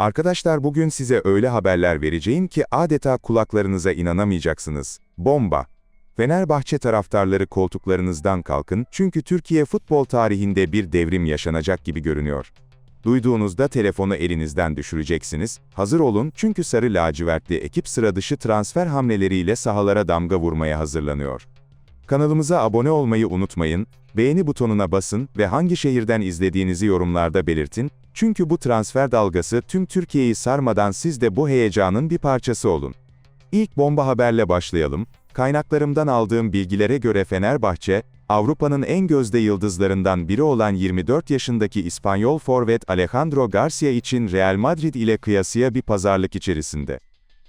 Arkadaşlar bugün size öyle haberler vereceğim ki adeta kulaklarınıza inanamayacaksınız. Bomba! Fenerbahçe taraftarları koltuklarınızdan kalkın çünkü Türkiye futbol tarihinde bir devrim yaşanacak gibi görünüyor. Duyduğunuzda telefonu elinizden düşüreceksiniz. Hazır olun çünkü sarı lacivertli ekip sıra dışı transfer hamleleriyle sahalara damga vurmaya hazırlanıyor. Kanalımıza abone olmayı unutmayın, beğeni butonuna basın ve hangi şehirden izlediğinizi yorumlarda belirtin, çünkü bu transfer dalgası tüm Türkiye'yi sarmadan siz de bu heyecanın bir parçası olun. İlk bomba haberle başlayalım. Kaynaklarımdan aldığım bilgilere göre Fenerbahçe, Avrupa'nın en gözde yıldızlarından biri olan 24 yaşındaki İspanyol forvet Alejandro Garcia için Real Madrid ile kıyasıya bir pazarlık içerisinde.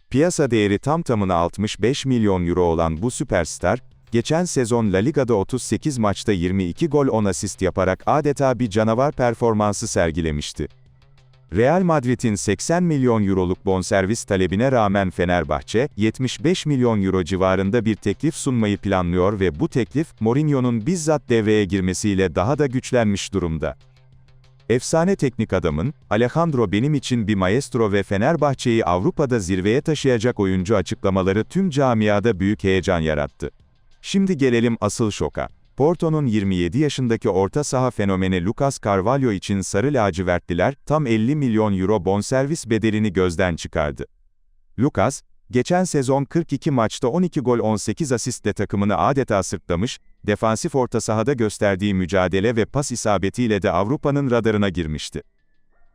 Piyasa değeri tam tamına 65 milyon euro olan bu süperstar, geçen sezon La Liga'da 38 maçta 22 gol 10 asist yaparak adeta bir canavar performansı sergilemişti. Real Madrid'in 80 milyon euroluk bonservis talebine rağmen Fenerbahçe, 75 milyon euro civarında bir teklif sunmayı planlıyor ve bu teklif, Mourinho'nun bizzat devreye girmesiyle daha da güçlenmiş durumda. Efsane teknik adamın, Alejandro benim için bir maestro ve Fenerbahçe'yi Avrupa'da zirveye taşıyacak oyuncu açıklamaları tüm camiada büyük heyecan yarattı. Şimdi gelelim asıl şoka. Porto'nun 27 yaşındaki orta saha fenomeni Lucas Carvalho için sarı lacivertliler, tam 50 milyon euro bonservis bedelini gözden çıkardı. Lucas, geçen sezon 42 maçta 12 gol 18 asistle takımını adeta sırtlamış, defansif orta sahada gösterdiği mücadele ve pas isabetiyle de Avrupa'nın radarına girmişti.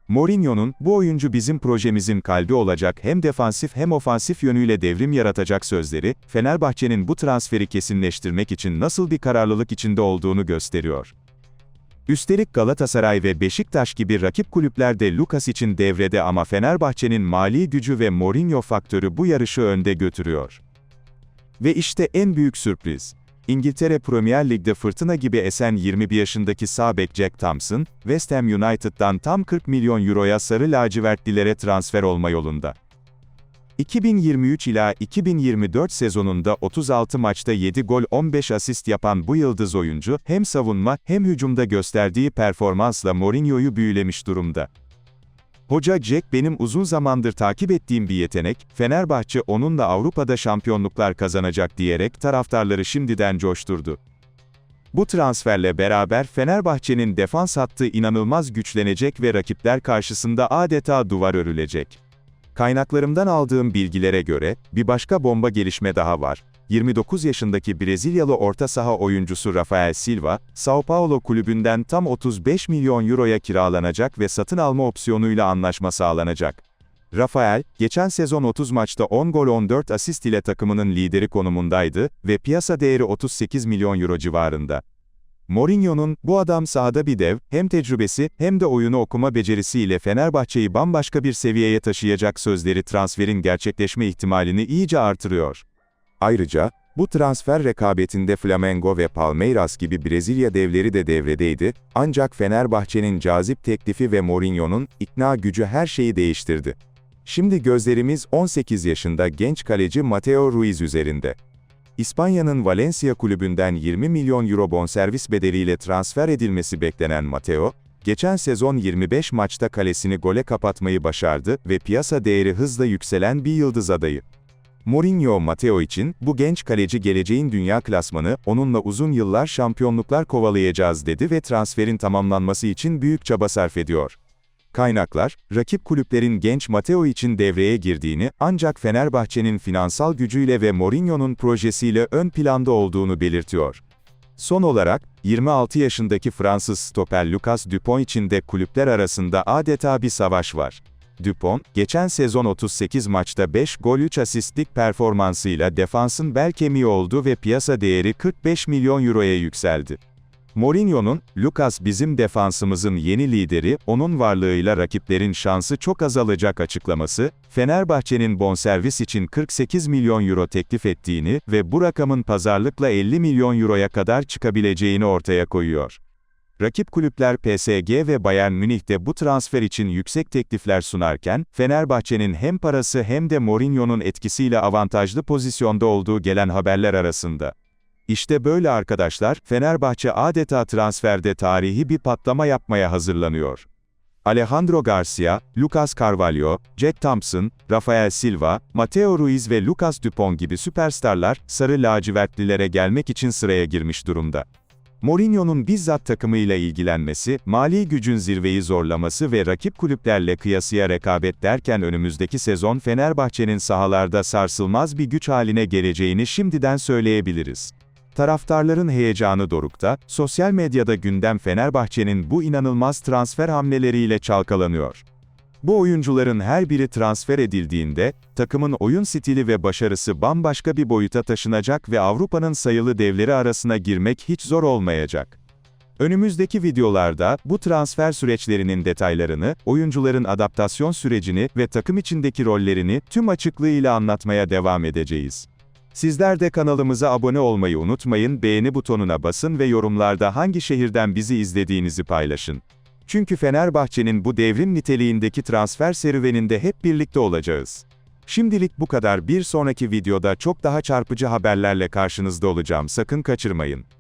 Mourinho'nun, bu oyuncu bizim projemizin kalbi olacak hem defansif hem ofansif yönüyle devrim yaratacak sözleri, Fenerbahçe'nin bu transferi kesinleştirmek için nasıl bir kararlılık içinde olduğunu gösteriyor. Üstelik Galatasaray ve Beşiktaş gibi rakip kulüpler de Lucas için devrede ama Fenerbahçe'nin mali gücü ve Mourinho faktörü bu yarışı önde götürüyor. Ve işte en büyük sürpriz. İngiltere Premier Lig'de fırtına gibi esen 21 yaşındaki sağ bek Jack Thompson, West Ham United'dan tam 40 milyon euroya sarı lacivertlilere transfer olma yolunda. 2023 ila 2024 sezonunda 36 maçta 7 gol 15 asist yapan bu yıldız oyuncu, hem savunma hem hücumda gösterdiği performansla Mourinho'yu büyülemiş durumda. Hoca Jack benim uzun zamandır takip ettiğim bir yetenek, Fenerbahçe onunla Avrupa'da şampiyonluklar kazanacak diyerek taraftarları şimdiden coşturdu. Bu transferle beraber Fenerbahçe'nin defans hattı inanılmaz güçlenecek ve rakipler karşısında adeta duvar örülecek. Kaynaklarımdan aldığım bilgilere göre, bir başka bomba gelişme daha var. 29 yaşındaki Brezilyalı orta saha oyuncusu Rafael Silva, Sao Paulo kulübünden tam 35 milyon euroya kiralanacak ve satın alma opsiyonuyla anlaşma sağlanacak. Rafael, geçen sezon 30 maçta 10 gol 14 asist ile takımının lideri konumundaydı ve piyasa değeri 38 milyon euro civarında. Mourinho'nun, bu adam sahada bir dev, hem tecrübesi, hem de oyunu okuma becerisiyle Fenerbahçe'yi bambaşka bir seviyeye taşıyacak sözleri transferin gerçekleşme ihtimalini iyice artırıyor. Ayrıca, bu transfer rekabetinde Flamengo ve Palmeiras gibi Brezilya devleri de devredeydi, ancak Fenerbahçe'nin cazip teklifi ve Mourinho'nun ikna gücü her şeyi değiştirdi. Şimdi gözlerimiz 18 yaşında genç kaleci Mateo Ruiz üzerinde. İspanya'nın Valencia kulübünden 20 milyon euro bonservis bedeliyle transfer edilmesi beklenen Mateo, geçen sezon 25 maçta kalesini gole kapatmayı başardı ve piyasa değeri hızla yükselen bir yıldız adayı. Mourinho Mateo için, bu genç kaleci geleceğin dünya klasmanı, onunla uzun yıllar şampiyonluklar kovalayacağız dedi ve transferin tamamlanması için büyük çaba sarf ediyor. Kaynaklar, rakip kulüplerin genç Mateo için devreye girdiğini, ancak Fenerbahçe'nin finansal gücüyle ve Mourinho'nun projesiyle ön planda olduğunu belirtiyor. Son olarak, 26 yaşındaki Fransız stoper Lucas Dupont için de kulüpler arasında adeta bir savaş var. Dupont, geçen sezon 38 maçta 5 gol 3 asistlik performansıyla defansın bel kemiği oldu ve piyasa değeri 45 milyon euroya yükseldi. Mourinho'nun, Lucas bizim defansımızın yeni lideri, onun varlığıyla rakiplerin şansı çok azalacak açıklaması, Fenerbahçe'nin bonservis için 48 milyon euro teklif ettiğini ve bu rakamın pazarlıkla 50 milyon euroya kadar çıkabileceğini ortaya koyuyor. Rakip kulüpler PSG ve Bayern Münih de bu transfer için yüksek teklifler sunarken, Fenerbahçe'nin hem parası hem de Mourinho'nun etkisiyle avantajlı pozisyonda olduğu gelen haberler arasında. İşte böyle arkadaşlar, Fenerbahçe adeta transferde tarihi bir patlama yapmaya hazırlanıyor. Alejandro Garcia, Lucas Carvalho, Jack Thompson, Rafael Silva, Mateo Ruiz ve Lucas Dupont gibi süperstarlar, sarı lacivertlilere gelmek için sıraya girmiş durumda. Mourinho'nun bizzat takımıyla ilgilenmesi, mali gücün zirveyi zorlaması ve rakip kulüplerle kıyasıya rekabet derken önümüzdeki sezon Fenerbahçe'nin sahalarda sarsılmaz bir güç haline geleceğini şimdiden söyleyebiliriz. Taraftarların heyecanı dorukta, sosyal medyada gündem Fenerbahçe'nin bu inanılmaz transfer hamleleriyle çalkalanıyor. Bu oyuncuların her biri transfer edildiğinde, takımın oyun stili ve başarısı bambaşka bir boyuta taşınacak ve Avrupa'nın sayılı devleri arasına girmek hiç zor olmayacak. Önümüzdeki videolarda, bu transfer süreçlerinin detaylarını, oyuncuların adaptasyon sürecini ve takım içindeki rollerini tüm açıklığıyla anlatmaya devam edeceğiz. Sizler de kanalımıza abone olmayı unutmayın, beğeni butonuna basın ve yorumlarda hangi şehirden bizi izlediğinizi paylaşın. Çünkü Fenerbahçe'nin bu devrim niteliğindeki transfer serüveninde hep birlikte olacağız. Şimdilik bu kadar bir sonraki videoda çok daha çarpıcı haberlerle karşınızda olacağım sakın kaçırmayın.